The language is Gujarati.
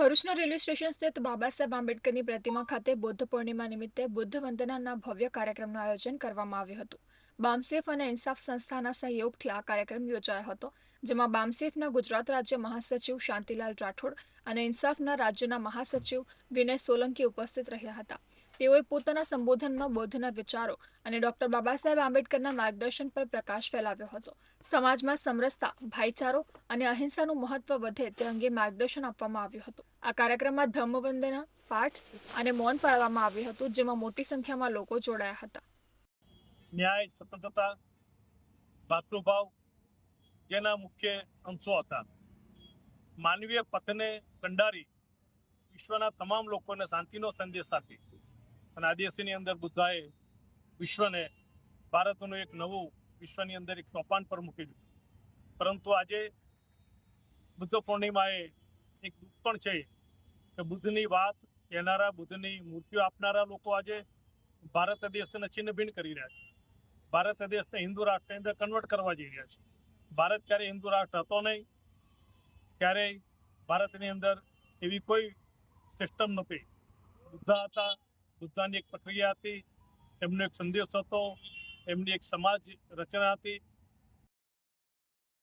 ભરૂચના રેલવે સ્ટેશન સ્થિત બાબા સાહેબ આંબેડકરની પ્રતિમા ખાતે બુદ્ધ પૂર્ણિમા નિમિત્તે બુદ્ધ વંદનાના ભવ્ય કાર્યક્રમનું આયોજન કરવામાં આવ્યું હતું. બામસેફ અને ઇન્સાફ સંસ્થાના સહયોગથી આ કાર્યક્રમ યોજાયો હતો, જેમાં બામસેફના ગુજરાત રાજ્ય મહાસચિવ શાંતિલાલ રાઠોડ અને ઇન્સાફના રાજ્યના મહાસચિવ વિનય સોલંકી ઉપસ્થિત રહ્યા હતા. તેઓએ પોતાના સંબોધનમાં બૌદ્ધના વિચારો અને ડોક્ટર બાબા આંબેડકરના માર્ગદર્શન પર પ્રકાશ ફેલાવ્યો હતો. સમાજમાં સમરસતા, ભાઈચારો અને અહિંસાનું મહત્વ વધે તે અંગે માર્ગદર્શન આપવામાં આવ્યું હતું. આ કાર્યક્રમમાં ધમ્મવંદના પાઠ અને મૌન પાળવામાં આવ્યું હતું, જેમાં મોટી સંખ્યામાં લોકો જોડાયા હતા. ન્યાય, સ્વતંત્રતા, ભાતૃભાવ જેના મુખ્ય અંશો હતા. માનવીય પથને કંડારી વિશ્વના તમામ લોકોને શાંતિનો સંદેશ આપી અને આ દિવસની અંદર બુદ્ધાએ વિશ્વને, ભારતનું એક નવું વિશ્વની અંદર એક સોપાન પર મૂકી દીધું. પરંતુ આજે બુદ્ધ પૂર્ણિમાએ એક દુઃખ પણ છે કે બુદ્ધની વાત કહેનારા, બુદ્ધની મૂર્તિઓ આપનારા લોકો આજે ભારત દેશને છિન્નભિન્ન કરી રહ્યા છે. ભારત દેશને હિન્દુ રાષ્ટ્રની અંદર કન્વર્ટ કરવા જઈ રહ્યા છે. ભારત ક્યારેય હિન્દુ રાષ્ટ્ર હતો નહીં, ક્યારેય ભારતની અંદર એવી કોઈ સિસ્ટમ નથી બુદ્ધ હતા બુદ્ધાની એક પ્રક્રિયા હતી એમનો એક સંદેશ હતો એમની એક સમાજ રચના હતી.